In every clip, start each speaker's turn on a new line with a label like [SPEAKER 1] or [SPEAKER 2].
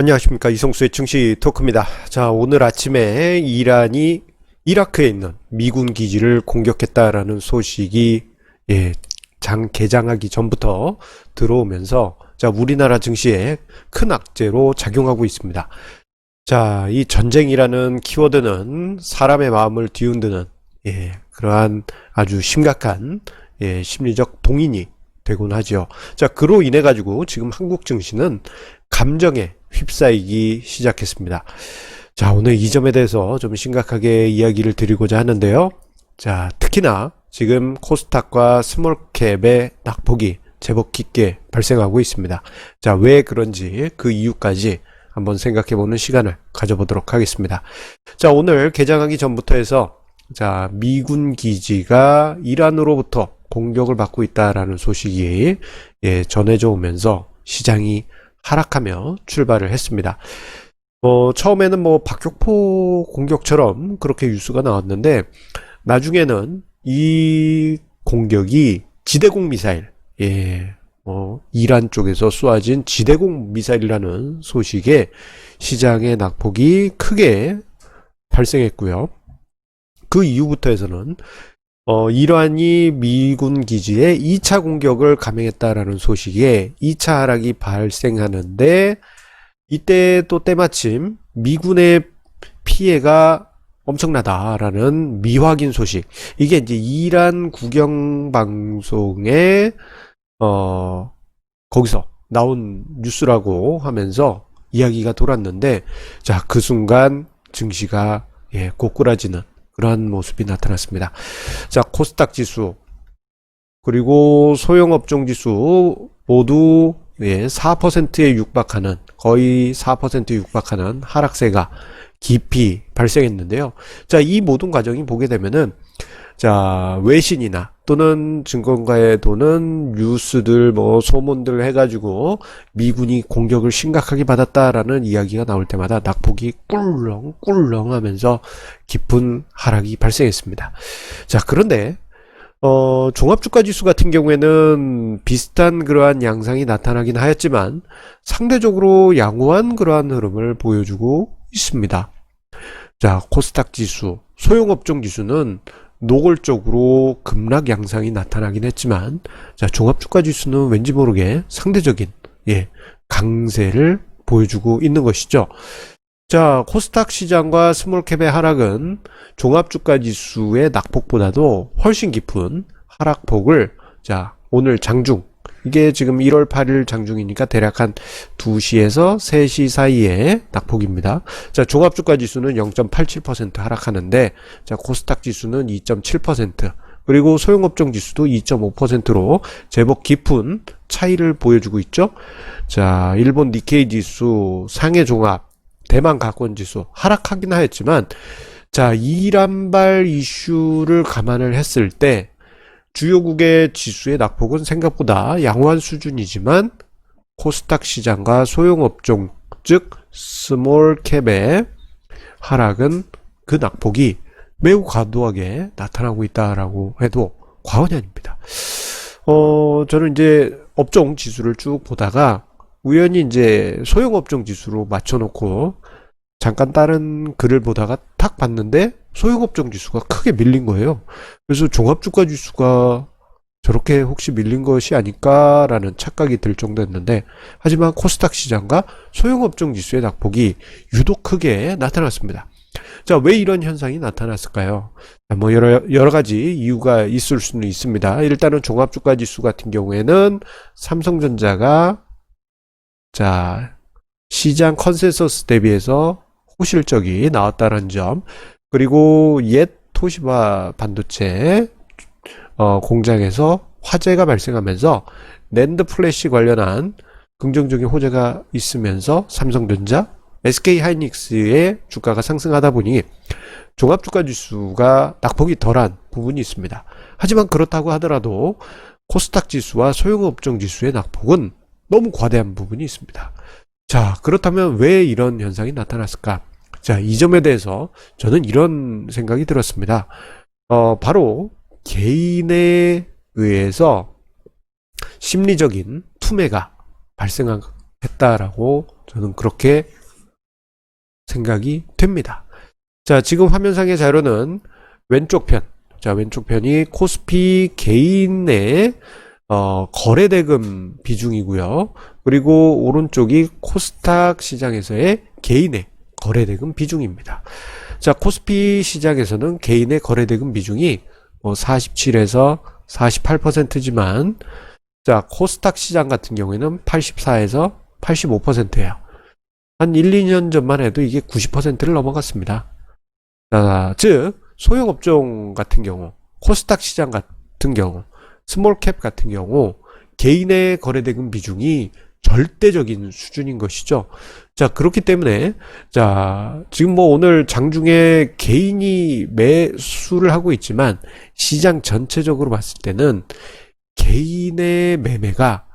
[SPEAKER 1] 안녕하십니까 이성수의 증시 토크입니다. 자 오늘 아침에 이란이 이라크에 있는 미군 기지를 공격했다라는 소식이 예, 장 개장하기 전부터 들어오면서 자 우리나라 증시에 큰 악재로 작용하고 있습니다. 자 이 전쟁이라는 키워드는 사람의 마음을 뒤흔드는 예, 그러한 아주 심각한 예, 심리적 동인이 되곤 하지요. 자 그로 인해 가지고 지금 한국 증시는 감정에 휩싸이기 시작했습니다. 자, 오늘 이 점에 대해서 좀 심각하게 이야기를 드리고자 하는데요. 자, 특히나 지금 코스닥과 스몰캡의 낙폭이 제법 깊게 발생하고 있습니다. 자, 왜 그런지 그 이유까지 한번 생각해 보는 시간을 가져보도록 하겠습니다. 자, 오늘 개장하기 전부터 해서 자, 미군 기지가 이란으로부터 공격을 받고 있다라는 소식이 예, 전해져 오면서 시장이 하락하며 출발을 했습니다. 어, 처음에는 뭐 박격포 공격처럼 그렇게 뉴스가 나왔는데 나중에는 이 공격이 지대공 미사일, 예, 뭐 이란 쪽에서 쏘아진 지대공 미사일이라는 소식에 시장의 낙폭이 크게 발생했고요. 그 이후부터 해서는 어, 이란이 미군 기지에 2차 공격을 감행했다라는 소식에 2차 하락이 발생하는데 이때 또 때마침 미군의 피해가 엄청나다라는 미확인 소식. 이게 이제 이란 국영 방송에 어 거기서 나온 뉴스라고 하면서 이야기가 돌았는데 자, 그 순간 증시가 예, 고꾸라지는 그러한 모습이 나타났습니다. 자, 코스닥 지수 그리고 소형업종 지수 모두 예, 4%에 육박하는 거의 4%에 육박하는 하락세가 깊이 발생했는데요. 자, 이 모든 과정이 보게 되면은 자, 외신이나 또는 증권가에 도는 뉴스들 뭐 소문들 해가지고 미군이 공격을 심각하게 받았다라는 이야기가 나올 때마다 낙폭이 꿀렁 꿀렁 하면서 깊은 하락이 발생했습니다. 자, 그런데 어, 종합주가 지수 같은 경우에는 비슷한 그러한 양상이 나타나긴 하였지만 상대적으로 양호한 그러한 흐름을 보여주고 있습니다. 자, 코스닥 지수, 소형업종 지수는 노골적으로 급락 양상이 나타나긴 했지만 자, 종합주가 지수는 왠지 모르게 상대적인 예, 강세를 보여주고 있는 것이죠. 자, 코스닥 시장과 스몰캡의 하락은 종합주가 지수의 낙폭보다도 훨씬 깊은 하락폭을 자, 오늘 장중 이게 지금 1월 8일 장중이니까 대략 한 2시에서 3시 사이의 낙폭입니다. 자, 종합주가 지수는 0.87% 하락하는데 자, 코스닥 지수는 2.7% 그리고 소형업종 지수도 2.5%로 제법 깊은 차이를 보여주고 있죠. 자, 일본 니케이 지수, 상해 종합 대만 가권 지수 하락하긴 하였지만 자 이란발 이슈를 감안을 했을 때 주요국의 지수의 낙폭은 생각보다 양호한 수준이지만 코스닥 시장과 소형업종 즉 스몰캡의 하락은 그 낙폭이 매우 과도하게 나타나고 있다라고 해도 과언이 아닙니다. 어, 저는 이제 업종 지수를 쭉 보다가 우연히 이제 소형업종 지수로 맞춰놓고 잠깐 다른 글을 보다가 탁 봤는데 소형업종 지수가 크게 밀린 거예요. 그래서 종합주가 지수가 저렇게 혹시 밀린 것이 아닐까라는 착각이 들 정도였는데 하지만 코스닥 시장과 소형업종 지수의 낙폭이 유독 크게 나타났습니다. 자, 왜 이런 현상이 나타났을까요? 뭐 여러 여러 가지 이유가 있을 수는 있습니다. 일단은 종합 주가 지수 같은 경우에는 삼성전자가 자, 시장 컨센서스 대비해서 호 실적이 나왔다는 점, 그리고 옛 토시바 반도체 어, 공장에서 화재가 발생하면서 낸드 플래시 관련한 긍정적인 호재가 있으면서 삼성전자, SK 하이닉스의 주가가 상승하다 보니 종합 주가 지수가 낙폭이 덜한 부분이 있습니다. 하지만 그렇다고 하더라도 코스닥 지수와 소형업종 지수의 낙폭은 너무 과대한 부분이 있습니다. 자, 그렇다면 왜 이런 현상이 나타났을까? 자, 이 점에 대해서 저는 이런 생각이 들었습니다. 어, 바로 개인에 의해서 심리적인 투매가 발생했다라고 저는 그렇게 생각이 됩니다. 자, 지금 화면상의 자료는 왼쪽 편. 자, 왼쪽 편이 코스피 개인의 어, 거래 대금 비중이고요. 그리고 오른쪽이 코스닥 시장에서의 개인의 거래대금 비중입니다. 자, 코스피 시장에서는 개인의 거래대금 비중이 뭐 47에서 48%지만 자, 코스닥 시장 같은 경우에는 84에서 85%예요. 한 1, 2년 전만 해도 이게 90%를 넘어갔습니다. 자, 즉 소형업종 같은 경우, 코스닥 시장 같은 경우, 스몰캡 같은 경우 개인의 거래대금 비중이 절대적인 수준인 것이죠. 자, 그렇기 때문에 자, 지금 뭐 오늘 장중에 개인이 매수를 하고 있지만 시장 전체적으로 봤을 때는 개인의 매매가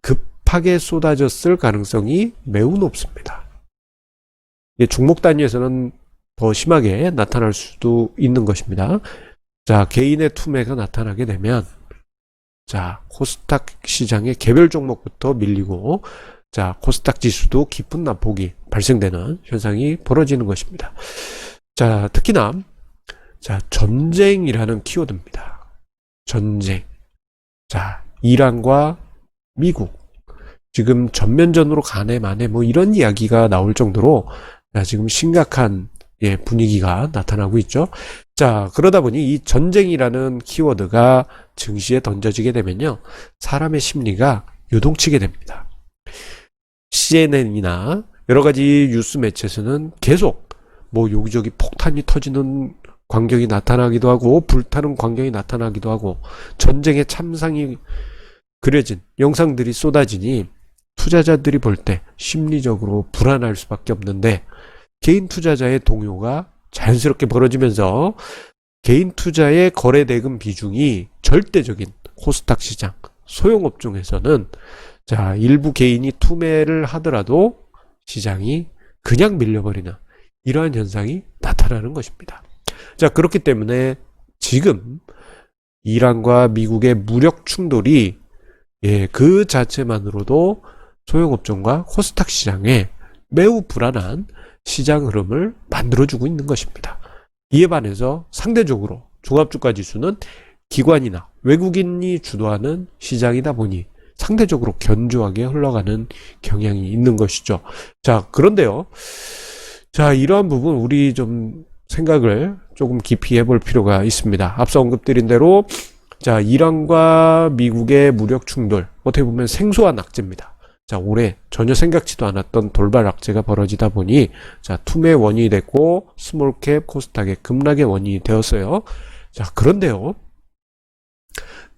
[SPEAKER 1] 급하게 쏟아졌을 가능성이 매우 높습니다. 종목 단위에서는 더 심하게 나타날 수도 있는 것입니다. 자, 개인의 투매가 나타나게 되면 자, 코스닥 시장의 개별 종목부터 밀리고 자, 코스닥 지수도 깊은 낙폭이 발생되는 현상이 벌어지는 것입니다. 자, 특히나 자, 전쟁이라는 키워드입니다. 전쟁. 자, 이란과 미국. 지금 전면전으로 가네 마네 뭐 이런 이야기가 나올 정도로 자, 지금 심각한 예, 분위기가 나타나고 있죠. 자, 그러다 보니 이 전쟁이라는 키워드가 증시에 던져지게 되면요. 사람의 심리가 요동치게 됩니다. CNN이나 여러 가지 뉴스 매체에서는 계속 뭐 여기저기 폭탄이 터지는 광경이 나타나기도 하고 불타는 광경이 나타나기도 하고 전쟁의 참상이 그려진 영상들이 쏟아지니 투자자들이 볼 때 심리적으로 불안할 수밖에 없는데 개인 투자자의 동요가 자연스럽게 벌어지면서 개인 투자의 거래 대금 비중이 절대적인 코스닥 시장 소형업종에서는 자 일부 개인이 투매를 하더라도 시장이 그냥 밀려버리는 이러한 현상이 나타나는 것입니다. 자 그렇기 때문에 지금 이란과 미국의 무력 충돌이 예, 그 자체만으로도 소형업종과 코스닥 시장에 매우 불안한 시장 흐름을 만들어주고 있는 것입니다. 이에 반해서 상대적으로 종합주가 지수는 기관이나 외국인이 주도하는 시장이다 보니 상대적으로 견조하게 흘러가는 경향이 있는 것이죠. 자, 그런데요. 자, 이러한 부분 우리 좀 생각을 조금 깊이 해볼 필요가 있습니다. 앞서 언급드린 대로 자, 이란과 미국의 무력 충돌 어떻게 보면 생소한 악재입니다. 자, 올해 전혀 생각지도 않았던 돌발 악재가 벌어지다 보니 자, 투매 원인이 됐고 스몰캡 코스닥의 급락의 원인이 되었어요. 자, 그런데요.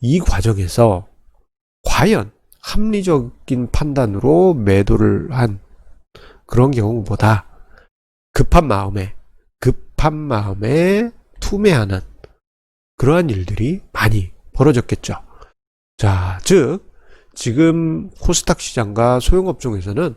[SPEAKER 1] 이 과정에서 과연 합리적인 판단으로 매도를 한 그런 경우보다 급한 마음에 급한 마음에 투매하는 그러한 일들이 많이 벌어졌겠죠. 자, 즉 지금 코스닥 시장과 소형업종에서는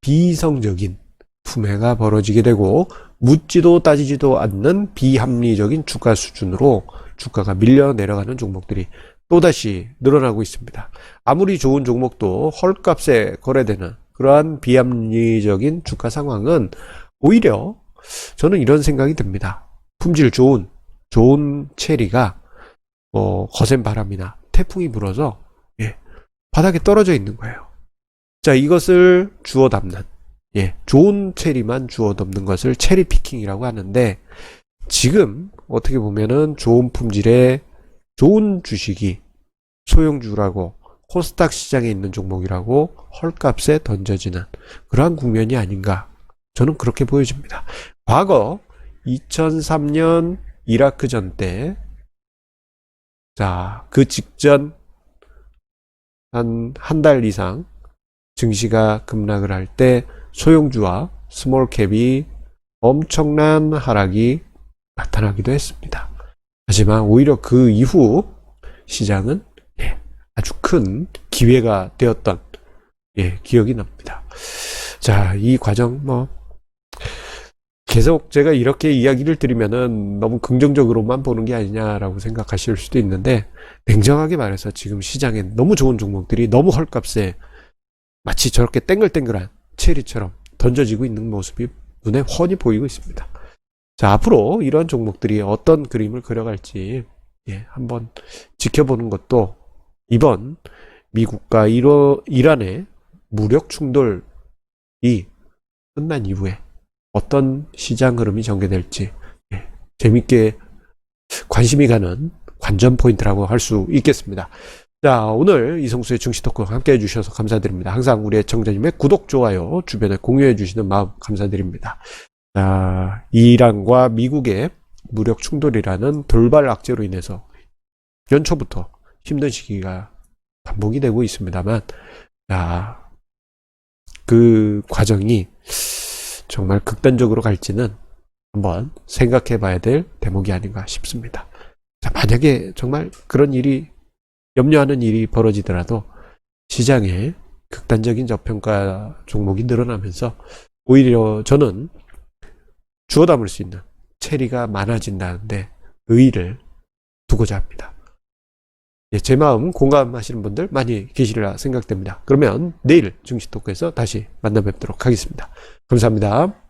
[SPEAKER 1] 비이성적인 투매가 벌어지게 되고 묻지도 따지지도 않는 비합리적인 주가 수준으로 주가가 밀려 내려가는 종목들이 또다시 늘어나고 있습니다. 아무리 좋은 종목도 헐값에 거래되는 그러한 비합리적인 주가 상황은 오히려 저는 이런 생각이 듭니다. 품질 좋은 좋은 체리가 뭐 거센 바람이나 태풍이 불어서 예, 바닥에 떨어져 있는 거예요. 자, 이것을 주워 담는 예, 좋은 체리만 주워 담는 것을 체리 피킹이라고 하는데 지금 어떻게 보면은 좋은 품질의 좋은 주식이 소형주라고 코스닥 시장에 있는 종목이라고 헐값에 던져지는 그러한 국면이 아닌가 저는 그렇게 보여집니다. 과거 2003년 이라크 전 때, 자, 그 직전 한 한 달 이상 증시가 급락을 할 때 소형주와 스몰캡이 엄청난 하락이 나타나기도 했습니다. 하지만 오히려 그 이후 시장은 예, 아주 큰 기회가 되었던 예, 기억이 납니다. 자, 이 과정 뭐 계속 제가 이렇게 이야기를 드리면은 너무 긍정적으로만 보는 게 아니냐라고 생각하실 수도 있는데 냉정하게 말해서 지금 시장에 너무 좋은 종목들이 너무 헐값에 마치 저렇게 땡글땡글한 체리처럼 던져지고 있는 모습이 눈에 훤히 보이고 있습니다. 자, 앞으로 이러한 종목들이 어떤 그림을 그려갈지 예, 한번 지켜보는 것도 이번 미국과 이러, 이란의 무력 충돌이 끝난 이후에 어떤 시장 흐름이 전개될지 예, 재밌게 관심이 가는 관전 포인트라고 할 수 있겠습니다. 자, 오늘 이성수의 중시 토크 함께 해주셔서 감사드립니다. 항상 우리 애청자님의 구독, 좋아요, 주변에 공유해 주시는 마음 감사드립니다. 자, 이란과 미국의 무력 충돌이라는 돌발 악재로 인해서 연초부터 힘든 시기가 반복이 되고 있습니다만, 자, 그 과정이 정말 극단적으로 갈지는 한번 생각해 봐야 될 대목이 아닌가 싶습니다. 자, 만약에 정말 그런 일이 염려하는 일이 벌어지더라도 시장에 극단적인 저평가 종목이 늘어나면서 오히려 저는 주워 담을 수 있는 체리가 많아진다는데 의의를 두고자 합니다. 예, 제 마음 공감하시는 분들 많이 계시리라 생각됩니다. 그러면 내일 중시 토크에서 다시 만나 뵙도록 하겠습니다. 감사합니다.